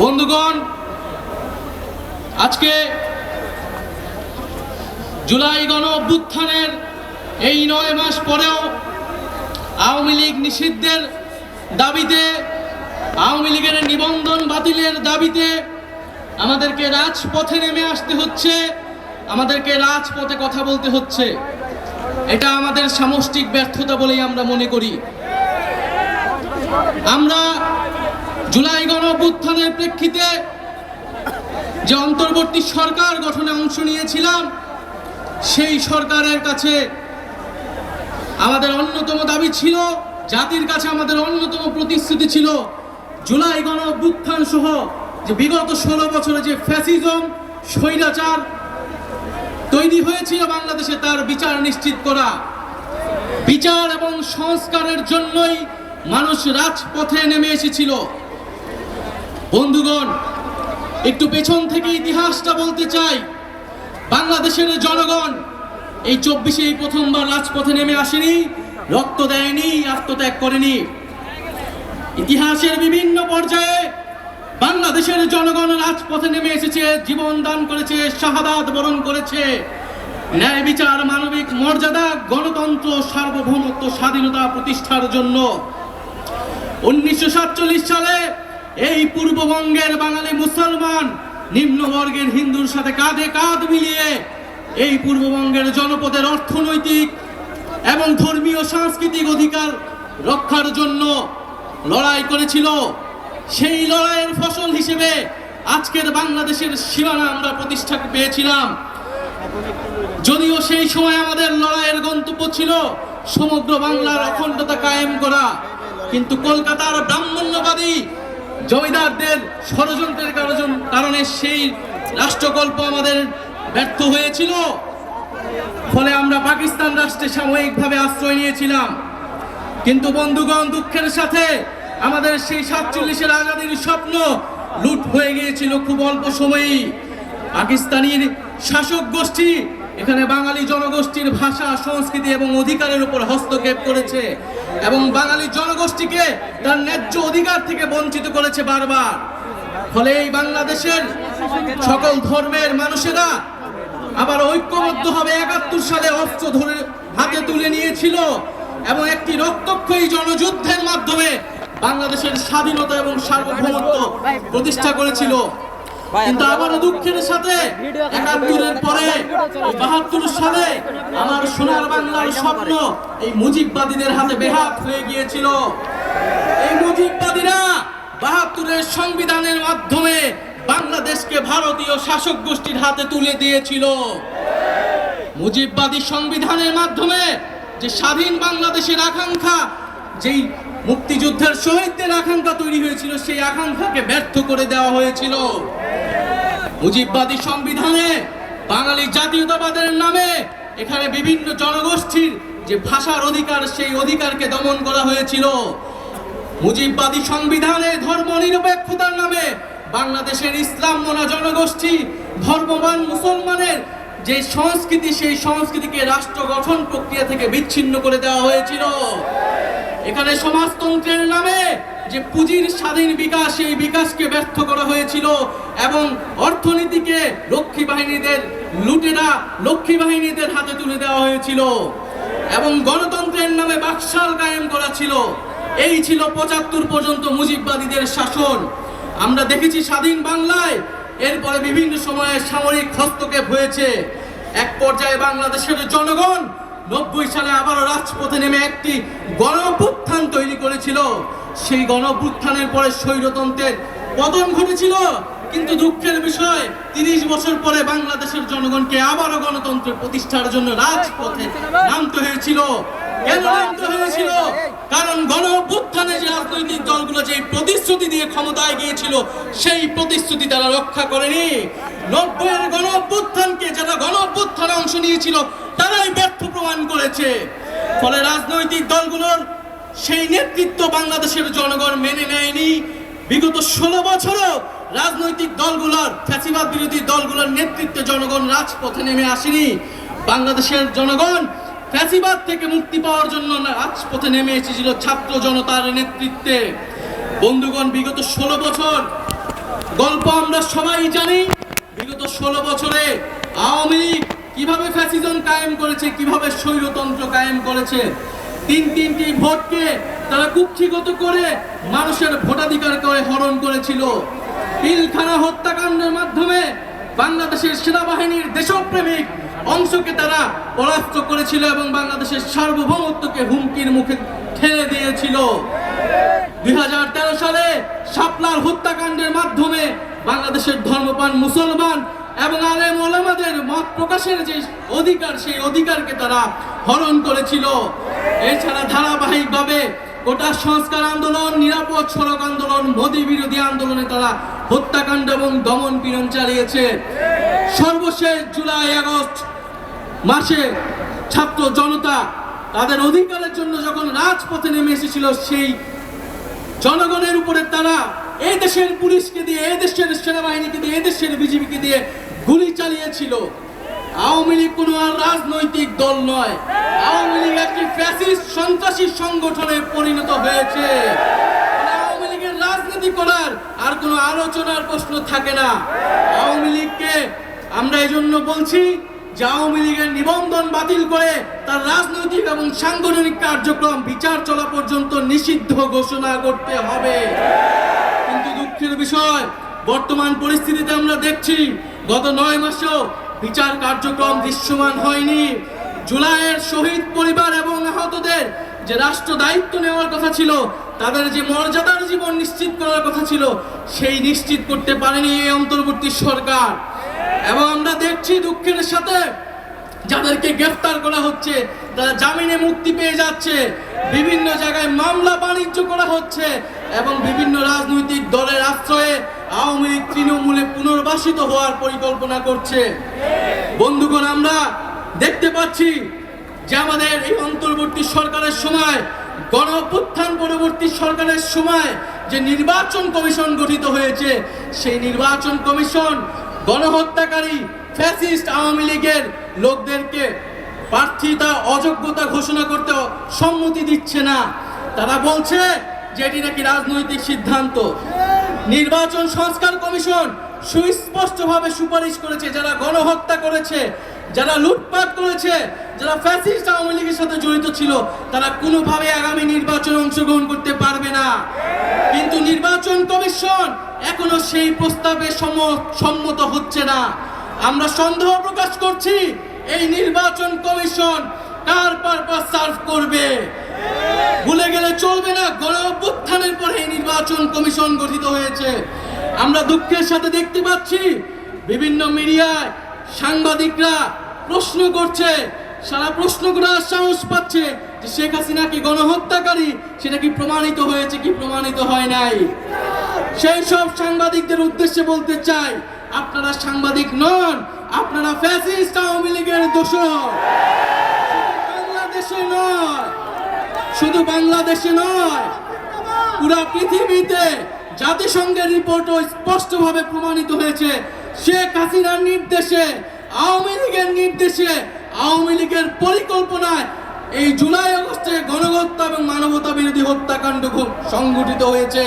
বন্ধুগণ, আজকে জুলাই গণ অভ্যুত্থানের এই নয় মাস পরেও আওয়ামী লীগ নিষিদ্ধের দাবিতে, আওয়ামী লীগের নিবন্ধন বাতিলের দাবিতে আমাদেরকে রাজপথে নেমে আসতে হচ্ছে, আমাদেরকে রাজপথে কথা বলতে হচ্ছে। এটা আমাদের সামষ্টিক ব্যর্থতা বলেই আমরা মনে করি। আমরা জুলাই গণ প্রেক্ষিতে যে অন্তর্বর্তী সরকার গঠনে অংশ নিয়েছিলাম, সেই সরকারের কাছে আমাদের অন্যতম দাবি ছিল, জাতির কাছে আমাদের অন্যতম প্রতিশ্রুতি ছিল জুলাই গণ সহ যে বিগত ষোলো বছরে যে ফ্যাসিজম, স্বৈরাচার তৈরি হয়েছিল বাংলাদেশে, তার বিচার নিশ্চিত করা। বিচার এবং সংস্কারের জন্যই মানুষ রাজপথে নেমে এসেছিল। বন্ধুগণ, একটু পেছন থেকে ইতিহাসটা বলতে চাই। বাংলাদেশের জনগণ এই চব্বিশে প্রথমবার রাজপথে নেমে আসেনি, রক্ত দেয়নি, আত্মত্যাগ করেনি। ইতিহাসের বিভিন্ন পর্যায়ে বাংলাদেশের জনগণ রাজপথে নেমে এসেছে, জীবন দান করেছে, শাহাদাত বরণ করেছে। ন্যায় বিচার, মানবিক মর্যাদা, গণতন্ত্র, সার্বভৌমত্ব, স্বাধীনতা প্রতিষ্ঠার জন্য। উনিশশো সাতচল্লিশ সালে এই পূর্ববঙ্গের বাঙালি মুসলমান নিম্নবর্গের হিন্দুর সাথে কাঁধে কাঁধ মিলিয়ে এই পূর্ববঙ্গের জনপদের অর্থনৈতিক এবং ধর্মীয় সাংস্কৃতিক অধিকার রক্ষার জন্য লড়াই করেছিল। সেই লড়াইয়ের ফসল হিসেবে আজকের বাংলাদেশের সীমানা আমরা প্রতিষ্ঠা পেয়েছিলাম। যদিও সেই সময় আমাদের লড়াইয়ের গন্তব্য ছিল সমগ্র বাংলার অখণ্ডতা কায়েম করা, কিন্তু কলকাতার ব্রাহ্মণ্যবাদী জমিদারদের ষড়যন্ত্রের কারণ- কারণে সেই রাষ্ট্রকল্প আমাদের ব্যর্থ হয়েছিল। ফলে আমরা পাকিস্তান রাষ্ট্রে সাময়িকভাবে আশ্রয় নিয়েছিলাম। কিন্তু বন্ধুগণ, দুঃখের সাথে আমাদের সেই সাতচল্লিশের আজাদির স্বপ্ন লুট হয়ে গিয়েছিল খুব অল্প সময়েই। পাকিস্তানির শাসক গোষ্ঠী এখানে বাঙালি জনগোষ্ঠীর ভাষা, সংস্কৃতি এবং অধিকারের উপর হস্তক্ষেপ করেছে। এবং বাঙালি জনগোষ্ঠীকে তার ন্যায্য অধিকার থেকে বঞ্চিত করেছে বারবার। ফলে এই বাংলাদেশের সকল ধর্মের মানুষেরা আবার ঐক্যবদ্ধ হবে। একাত্তর সালে অস্ত্র ধরে হাতে তুলে নিয়েছিল এবং একটি রক্তক্ষয়ী জনযুদ্ধের মাধ্যমে বাংলাদেশের স্বাধীনতা এবং সার্বভৌমত্ব প্রতিষ্ঠা করেছিল। কিন্তু আবারও দুঃখের সাথে একাত্তরের পরে বাহাত্তর সালে আমার সোনার বাংলার স্বপ্ন এই মুজিববাদীদের হাতে বেহাত হয়ে গিয়েছিল। এই মুজিববাদীরা বাহাত্তরের সংবিধানের মাধ্যমে বাংলাদেশকে ভারতীয় শাসক গোষ্ঠীর হাতে তুলে দিয়েছিল। মুজিববাদী সংবিধানের মাধ্যমে যে স্বাধীন বাংলাদেশের আকাঙ্ক্ষা যেই মুক্তিযুদ্ধের শহীদদের আকাঙ্ক্ষা তৈরি হয়েছিল সেই আকাঙ্ক্ষাকে ব্যর্থ করে দেওয়া হয়েছিল। মুজিববাদী সংবিধানে বাঙালি জাতীয়তাবাদের নামে এখানে বিভিন্ন জনগোষ্ঠীর যে ভাষার অধিকার, সেই অধিকারকে দমন করা হয়েছিল। মুজিববাদী সংবিধানে ধর্ম নিরপেক্ষতার নামে বাংলাদেশের ইসলাম মোনা জনগোষ্ঠী ধর্মবান মুসলমানের যে সংস্কৃতি, সেই সংস্কৃতিকে রাষ্ট্র গঠন প্রক্রিয়া থেকে বিচ্ছিন্ন করে দেওয়া হয়েছিল। এখানে সমাজতন্ত্রের নামে যে পুঁজির স্বাধীন বিকাশ, এই বিকাশকে ব্যর্থ করা হয়েছিল এবং অর্থনীতিকে লক্ষ্মী বাহিনীদের লুটেরা লক্ষ্মী বাহিনীদের হাতে তুলে দেওয়া হয়েছিল এবং গণতন্ত্রের নামে বাকশাল কায়েম করা ছিল। এই ছিল পঁচাত্তর পর্যন্ত মুজিববাদীদের শাসন। আমরা দেখেছি স্বাধীন বাংলায় এরপরে বিভিন্ন সময়ে সামরিক হস্তক্ষেপ হয়েছে। এক পর্যায়ে বাংলাদেশের জনগণ নব্বই সালে আবারও রাজপথে নেমে একটি গণপুত্থান তৈরি করেছিল। সেই গণপুত্থানের পরে স্বৈরতন্ত্রের পতন ঘটেছিল। কিন্তু দুঃখের বিষয়, তিরিশ বছর পরে বাংলাদেশের জনগণকে আবারও গণতন্ত্রের প্রতিষ্ঠার জন্য রাজপথে নামতে হয়েছিল। নামতে হয়েছিল? কারণ গণপুত্থানে যে রাজনৈতিক দলগুলো যে প্রতিশ্রুতি দিয়ে ক্ষমতায় গিয়েছিল, সেই প্রতিশ্রুতি তারা রক্ষা করেনি। নব্বইয়ের গণ অভ্যুত্থানকে যারা গণপুত্থানে অংশ নিয়েছিল তারাই ব্যর্থ প্রমাণ করেছে। ফলে রাজনৈতিক দলগুলোর সেই নেতৃত্ব বাংলাদেশের জনগণ মেনে নেয়নি। বিগত ষোলো বছরও রাজনৈতিক দলগুলোর, ফ্যাসিবাদ বিরোধী দলগুলোর নেতৃত্বে জনগণ রাজপথে নেমে আসেনি। বাংলাদেশের জনগণ ফ্যাসিবাদ থেকে মুক্তি পাওয়ার জন্য রাজপথে নেমে এসেছিল ছাত্র জনতার নেতৃত্বে। বন্ধুগণ, বিগত ষোলো বছর গল্প আমরা সবাই জানি, বিগত ষোলো বছরে আওয়ামী লীগ কীভাবে ফ্যাসিজম কায়েম করেছে, কীভাবে স্বৈরতন্ত্র কায়েম করেছে? তিন তিনটি ভোটকে তারা কুক্ষিগত করে মানুষের ভোটাধিকার করে হরণ করেছিল। পিলখানা হত্যাকাণ্ডের মাধ্যমে বাংলাদেশের সেনাবাহিনীর দেশপ্রেমিক অংশকে তারা পরাস্ত করেছিল এবং বাংলাদেশের সার্বভৌমত্বকে হুমকির মুখে ঠেলে দিয়েছিল। দুই হাজার তেরো সালে শাপলার হত্যাকাণ্ডের মাধ্যমে বাংলাদেশের ধর্মপান মুসলমান এবং আলেম ওলামাদের মত প্রকাশের যে অধিকার, সেই অধিকারকে তারা হরণ করেছিল। এছাড়া ধারাবাহিকভাবে গোটা সংস্কার আন্দোলন, নিরাপদ সড়ক আন্দোলন, মোদী বিরোধী আন্দোলনে তারা হত্যাকাণ্ড এবং দমন পীড়ন চালিয়েছে। সর্বশেষ জুলাই আগস্ট মাসে ছাত্র জনতা তাদের অধিকারের জন্য যখন রাজপথে নেমে এসেছিল, সেই জনগণের উপরে তারা এই দেশের পুলিশকে দিয়ে এই দেশের সেনাবাহিনীকে দিয়ে এই দেশের বিজেপিকে দিয়ে গুলি চালিয়েছিল। আওয়ামী লীগ কোনো রাজনৈতিক দল নয়। আওয়ামী লীগ একটি ফ্যাসিস্ট সন্ত্রাসী সংগঠনে পরিণত হয়েছে। আওয়ামী লীগের রাজনীতি করার আর কোনো আলোচনার প্রশ্ন থাকে না। আওয়ামী লীগকে আমরা এই জন্য বলছি যে আওয়ামী লীগের নিবন্ধন বাতিল করে তার রাজনৈতিক এবং সাংগঠনিক কার্যক্রম, বিচার চলা পর্যন্ত নিষিদ্ধ ঘোষণা করতে হবে। কিন্তু দুঃখের বিষয়, বর্তমান পরিস্থিতিতে আমরা দেখছি গত নয় মাসেও বিচার কার্যক্রম দৃশ্যমান হয়নি। জুলাইয়ের শহীদ পরিবার এবং আহতদের যে রাষ্ট্র দায়িত্ব নেওয়ার কথা ছিল, তাদের যে মর্যাদার জীবন নিশ্চিত করার কথা ছিল, সেই নিশ্চিত করতে পারেনি এই অন্তর্বর্তী সরকার। এবং আমরা দেখছি দুঃখের সাথে যাদেরকে গ্রেফতার করা হচ্ছে, তারা জামিনে মুক্তি পেয়ে যাচ্ছে। বিভিন্ন জায়গায় মামলা বাণিজ্য করা হচ্ছে এবং বিভিন্ন রাজনৈতিক দলের আশ্রয়ে আওয়ামী লীগ তৃণমূলে পুনর্বাসিত হওয়ার পরিকল্পনা করছে। বন্ধুগণ, আমরা দেখতে পাচ্ছি যে আমাদের এই অন্তর্বর্তী সরকারের সময় গণ পরবর্তী সরকারের সময় যে নির্বাচন কমিশন গঠিত হয়েছে, সেই নির্বাচন কমিশন গণহত্যাকারী ফ্যাসিস্ট আওয়ামী লীগের লোকদেরকে প্রার্থিতা অযোগ্যতা ঘোষণা করতে সম্মতি দিচ্ছে না। তারা বলছে যে এটি নাকি রাজনৈতিক সিদ্ধান্ত। নির্বাচন সংস্কার কমিশন সুস্পষ্টভাবে সুপারিশ করেছে, যারা গণহত্যা করেছে, যারা লুটপাট করেছে, যারা ফ্যাসিস্ট আওয়ামী লীগের সাথে জড়িত ছিল, তারা কোনোভাবে আগামী নির্বাচনে অংশগ্রহণ করতে পারবে না। কিন্তু নির্বাচন কমিশন এখনও সেই প্রস্তাবে সম- সম্মত হচ্ছে না। আমরা সন্দেহ প্রকাশ করছি, এই নির্বাচন কমিশন কার পারপাস সার্ভ করবে? ভুলে গেলে চলবে না গণ নির্বাচন কমিশন গঠিত হয়েছে। আমরা দুঃখের সাথে দেখতে পাচ্ছি, বিভিন্ন মিডিয়ায় সাংবাদিকরা প্রশ্ন করছে, সারা প্রশ্ন করার সাহস পাচ্ছে যে শেখ হাসিনা কি গণহত্যাকারী? সেটা কি প্রমাণিত হয়েছে কি প্রমাণিত হয় নাই? সেই সব সাংবাদিকদের উদ্দেশ্যে বলতে চাই, আপনারা সাংবাদিক নন, আপনারা ফ্যাসিস্ট আওয়ামী লীগের দোষর। বাংলাদেশে নয়, শুধু বাংলাদেশে নয় পুরা পৃথিবীতে জাতিসংঘের রিপোর্টও স্পষ্টভাবে প্রমাণিত হয়েছে। শেখ হাসিনার নির্দেশে, আওয়ামী লীগের নির্দেশে, আওয়ামী লীগের পরিকল্পনায় এই জুলাই আগস্টে গণহত্যা এবং মানবতা বিরোধী হত্যাকাণ্ড সংঘটিত হয়েছে।